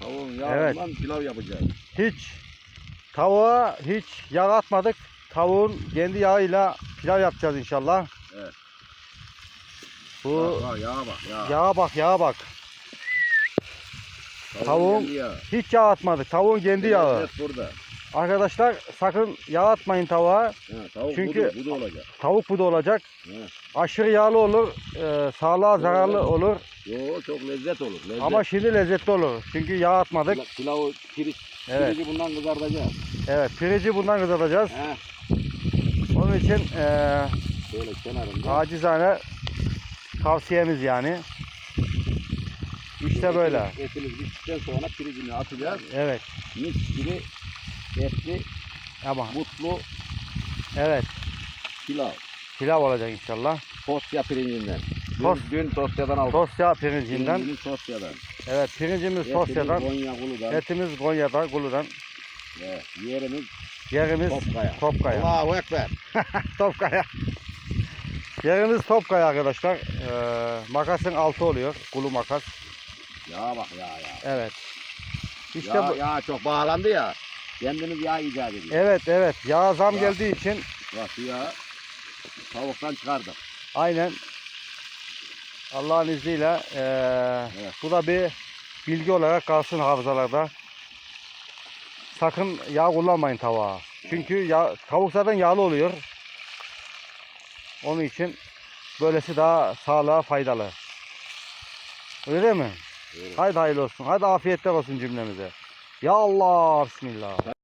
Tavuğun yağından pilav yapacağız. Hiç tavuğa hiç yağ atmadık. Tavuğun kendi yağıyla pilav yapacağız inşallah. Evet. Bu Bak, bak, yağa bak yağ. yağa bak yağa bak. tavuğun- yağı. Hiç yağ atmadık. Tavuğun kendi yağı. Lezzet burada. Arkadaşlar sakın yağ atmayın tavuğa. Ha, tavuk Çünkü- budu, budu olacak. Tavuk bu da olacak. Ha. Aşırı yağlı olur. e, sağlığa zararlı olur. Yo çok lezzet olur. Lezzet. Ama şimdi lezzetli olur. Çünkü yağ atmadık. Pila- pilavı pirinç, Evet. pirinci bundan kızartacağız. Evet. Pirinci bundan kızartacağız. Ha. Onun için e, Şöyle kenarında. acizane tavsiyemiz yani. İşte böyle. Etimiz bittikten sonra pirincini atacağız. Evet. Mis gibi etli, Ama mutlu evet. pilav. Pilav olacak inşallah. Tosya pirincinden. Dün, Tos- dün Tosya'dan aldık. Tosya pirincinden. Pirincimiz Tosya'dan. Evet pirincimiz Etimiz Tosya'dan. Konya Kulu'dan. Etimiz Konya'dan, Kulu'dan. Evet, yerimiz Yerimiz Topkaya. Topkaya. Allahu Ekber. Topkaya. Yerimiz Topkaya arkadaşlar. Ee, makasın altı oluyor. Kulu makas. Ya bak ya ya. Evet. İşte ya, bu. ya çok bağlandı ya. Kendimiz yağ icat ediyoruz. Evet evet. Yağ zam Ya. geldiği için Bak şu yağı tavuktan çıkardık. aynen Allah'ın izniyle ee, Evet. bu da bir bilgi olarak kalsın hafızalarda. Sakın yağ kullanmayın tavuğa. Çünkü yağ, tavuk zaten yağlı oluyor. Onun için böylesi daha sağlığa faydalı. Öyle değil mi? Evet. Haydi hayırlı olsun. Hadi afiyetler olsun cümlemize. Ya Allah, Bismillah.